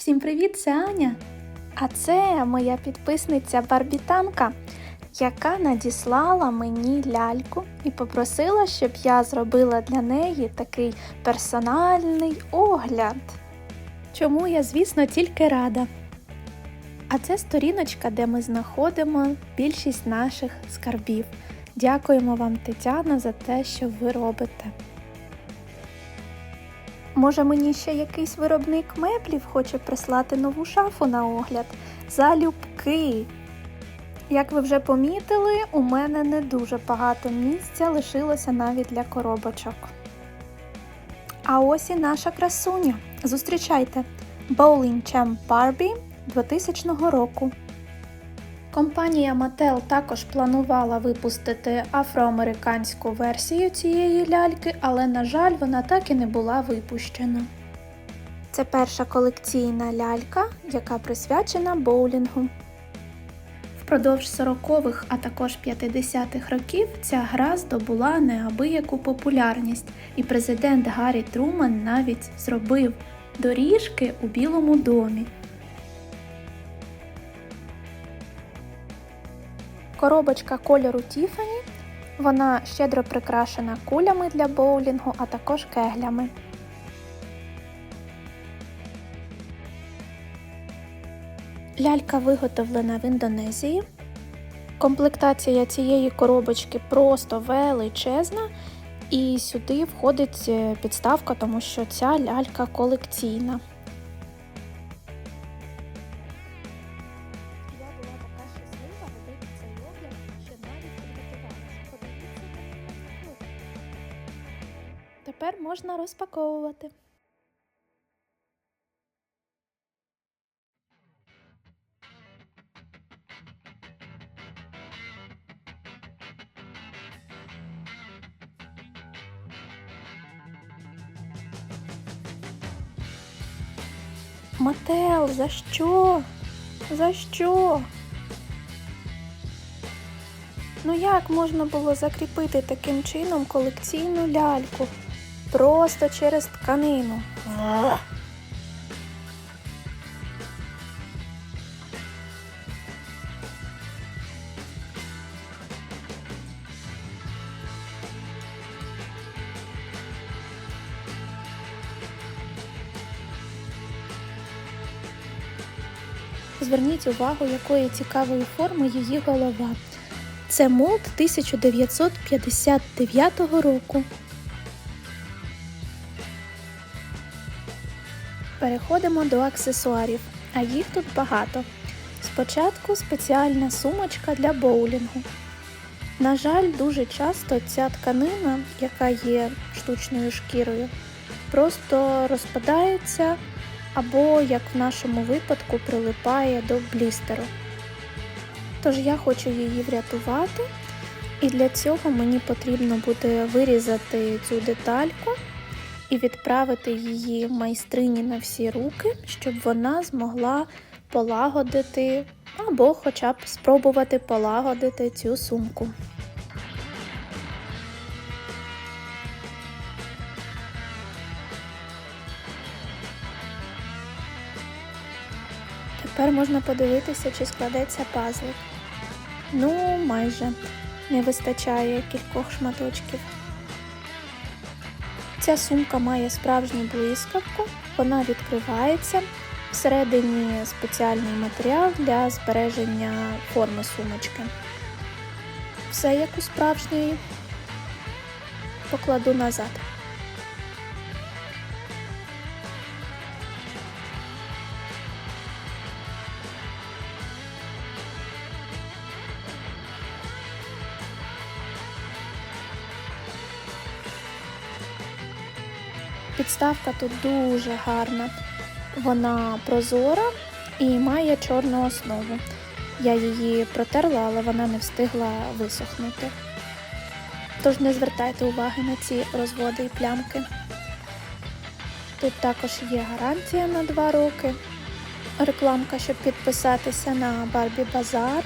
Всім привіт, це Аня. А це моя підписниця Барбітанка, яка надіслала мені ляльку і попросила, щоб я зробила для неї такий персональний огляд. Чому я, звісно, тільки рада. А це сторіночка, де ми знаходимо більшість наших скарбів. Дякуємо вам, Тетяна, за те, що ви робите. Може, мені ще якийсь виробник меблів хоче прислати нову шафу на огляд? Залюбки. Як ви вже помітили, у мене не дуже багато місця лишилося навіть для коробочок. А ось і наша красуня. Зустрічайте! Bowling Champ Barbie 2000 року. Компанія Mattel також планувала випустити афроамериканську версію цієї ляльки, але, на жаль, вона так і не була випущена. Це перша колекційна лялька, яка присвячена боулінгу. Впродовж 40-х, а також 50-х років ця гра здобула неабияку популярність, і президент Гаррі Труман навіть зробив доріжки у Білому домі. Коробочка кольору Тіфані. Вона щедро прикрашена кулями для боулінгу, а також кеглями. Лялька виготовлена в Індонезії. Комплектація цієї коробочки просто величезна, і сюди входить е, підставка, тому що ця лялька колекційна. Тепер можна розпаковувати. Мател, за що? За що? Ну як можна було закріпити таким чином колекційну ляльку? Просто через тканину. Зверніть увагу, якої цікавої форми її голова. Це молд 1959 року. Переходимо до аксесуарів, а їх тут багато. Спочатку спеціальна сумочка для боулінгу. На жаль, дуже часто ця тканина, яка є штучною шкірою, просто розпадається або, як в нашому випадку, прилипає до блістеру. Тож я хочу її врятувати, і для цього мені потрібно буде вирізати цю детальку і відправити її майстрині на всі руки, щоб вона змогла полагодити або хоча б спробувати полагодити цю сумку. Тепер можна подивитися, чи складеться пазлик. Ну, майже не вистачає кількох шматочків. Ця сумка має справжню блискавку, вона відкривається. Всередині спеціальний матеріал для збереження форми сумочки. Все як у справжньої. Покладу назад. Підставка тут дуже гарна. Вона прозора і має чорну основу. Я її протерла, але вона не встигла висохнути. Тож не звертайте уваги на ці розводи і плямки. Тут також є гарантія на 2 роки. Рекламка, щоб підписатися на Barbie Bazaar.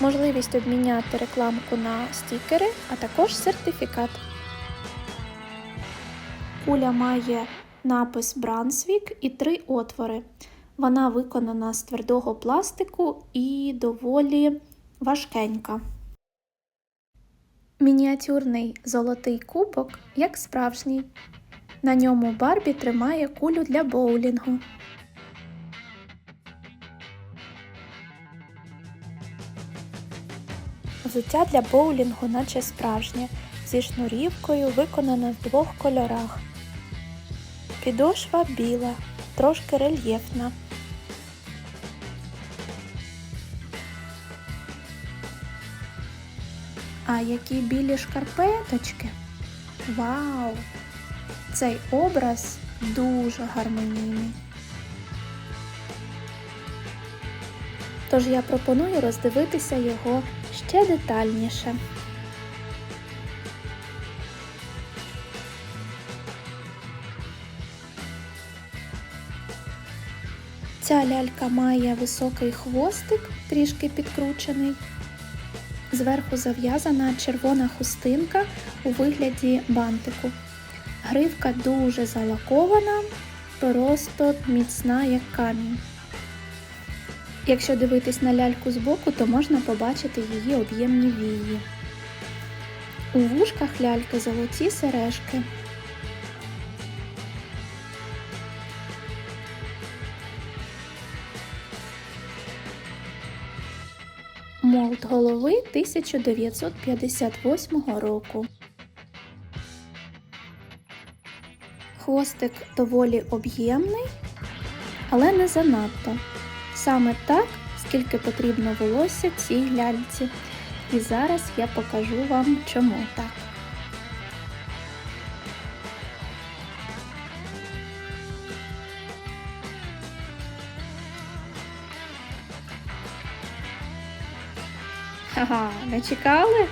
Можливість обміняти рекламку на стікери, а також сертифікат. Куля має напис Брансвік і три отвори. Вона виконана з твердого пластику і доволі важкенька. Мініатюрний золотий кубок, як справжній. На ньому Барбі тримає кулю для боулінгу. Взуття для боулінгу, наче справжнє, зі шнурівкою, виконане в двох кольорах. Підошва біла, трошки рельєфна. А які білі шкарпеточки. Вау! Цей образ дуже гармонійний. Тож я пропоную роздивитися його ще детальніше. Ця лялька має високий хвостик, трішки підкручений. Зверху зав'язана червона хустинка у вигляді бантику. Гривка дуже залакована, просто міцна, як камінь. Якщо дивитись на ляльку збоку, то можна побачити її об'ємні вії. У вушках ляльки золоті сережки. Молд голови 1958 року. Хвостик доволі об'ємний, але не занадто. Саме так, скільки потрібно волосся цій ляльці. І зараз я покажу вам, чому так. Ага, не чекали?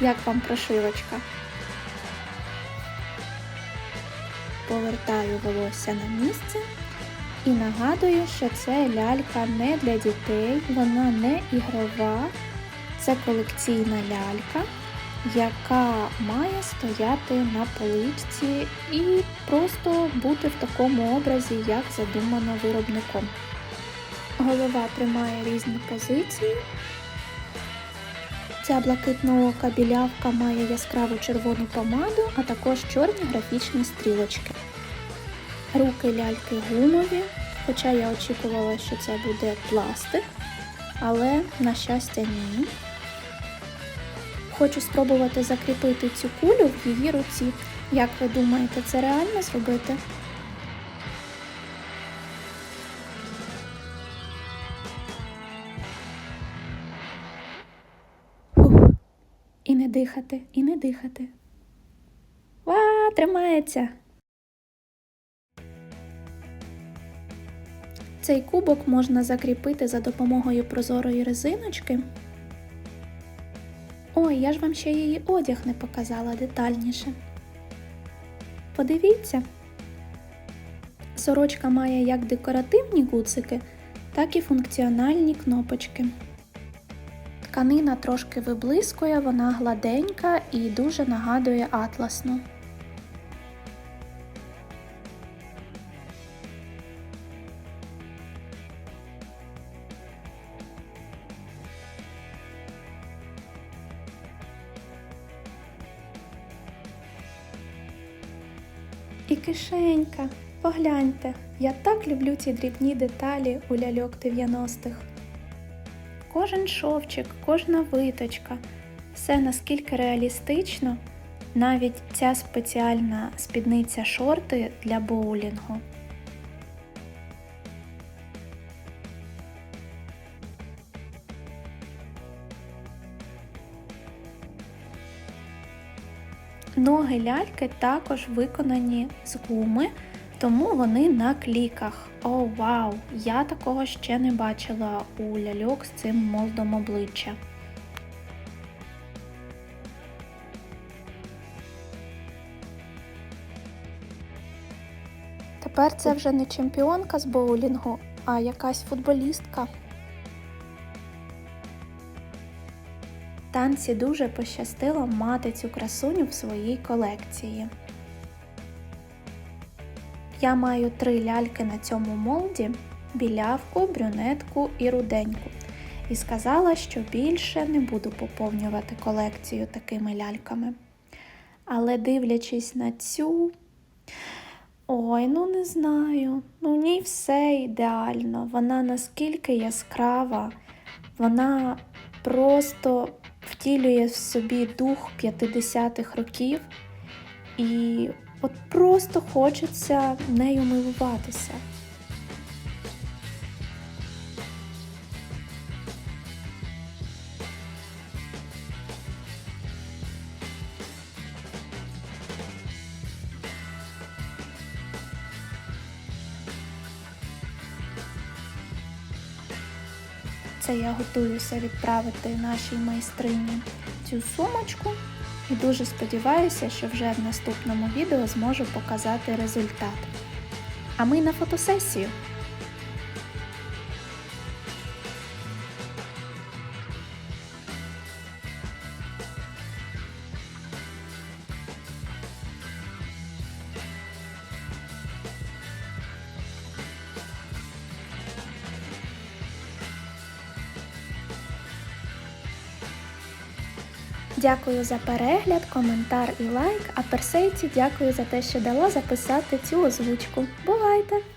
Як вам прошивочка? Повертаю волосся на місце і нагадую, що це лялька не для дітей, вона не ігрова, це колекційна лялька, яка має стояти на поличці і просто бути в такому образі, як задумано виробником. Голова тримає різні позиції. Ця блакитноока білявка має яскраву червону помаду, а також чорні графічні стрілочки. Руки ляльки гумові, хоча я очікувала, що це буде пластик, але, на щастя, ні. Хочу спробувати закріпити цю кулю в її руці. Як ви думаєте, це реально зробити? Дихати, і не дихати. Ва, тримається. Цей кубок можна закріпити за допомогою прозорої резиночки. Ой, я ж вам ще її одяг не показала детальніше. Подивіться. Сорочка має як декоративні гудзики, так і функціональні кнопочки. Тканина трошки виблискує, вона гладенька і дуже нагадує атласну. І кишенька. Погляньте, я так люблю ці дрібні деталі у ляльок 90-х. Кожен шовчик, кожна виточка, все наскільки реалістично, навіть ця спеціальна спідниця шорти для боулінгу. Ноги ляльки також виконані з гуми, тому вони на кліках. О, вау! Я такого ще не бачила у ляльок з цим молдом обличчя. Тепер це вже не чемпіонка з боулінгу, а якась футболістка. Танці дуже пощастило мати цю красуню в своїй колекції. Я маю три ляльки на цьому молді: білявку, брюнетку і руденьку. І сказала, що більше не буду поповнювати колекцію такими ляльками. Але дивлячись на цю, ой, ну не знаю. Ну ній все ідеально. Вона наскільки яскрава, вона просто втілює в собі дух 50-х років. І от просто хочеться нею милуватися. Це я готуюся відправити нашій майстрині цю сумочку і дуже сподіваюся, що вже в наступному відео зможу показати результат. А ми на фотосесію. Дякую за перегляд, коментар і лайк, а персейці дякую за те, що дала записати цю озвучку. Бувайте!